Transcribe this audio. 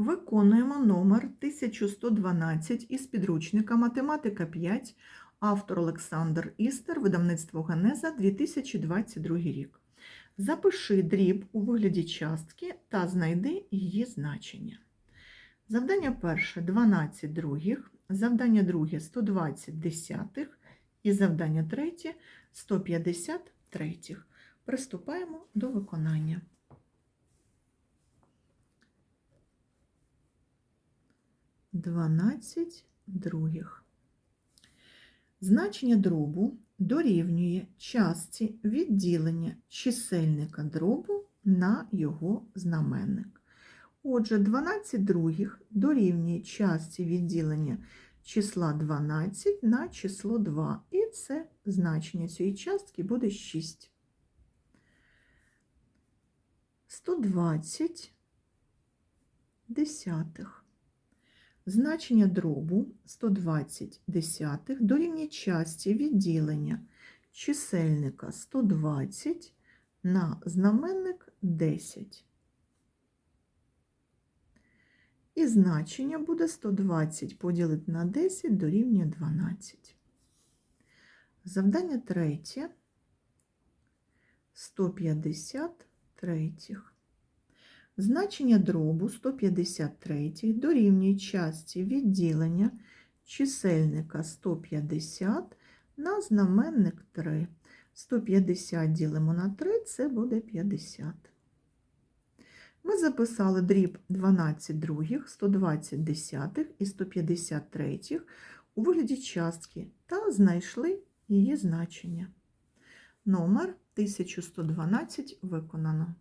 Виконуємо номер 1112 із підручника Математика 5, автор Олександр Істер, видавництво Генеза 2022 рік. Запиши дріб у вигляді частки та знайди її значення. Завдання перше 12 других, завдання друге 120 десятих і завдання третє 150 третіх. Приступаємо до виконання. Дванадцять других. Значення дробу дорівнює частці відділення чисельника дробу на його знаменник. Отже, 12 других дорівнює частці відділення числа 12 на число 2. І це значення цієї частки буде 6. 120 десятих. Значення дробу 120 десятих дорівнює часті відділення чисельника 120 на знаменник 10. І значення буде 120 поділити на 10 дорівнює 12. Завдання третє 150 третіх. Значення дробу 153 дорівнює часті відділення чисельника 150 на знаменник 3. 150 ділимо на 3, це буде 50. Ми записали дріб 12 других, 120 десятих і 150 третіх у вигляді частки та знайшли її значення. Номер 1112 виконано.